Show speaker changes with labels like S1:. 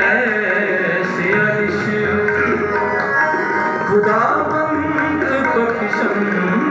S1: ਐਸੇ ਅਰਸ਼ ਖੁਦਾ ਬੰਤ ਬਖਸ਼ੰ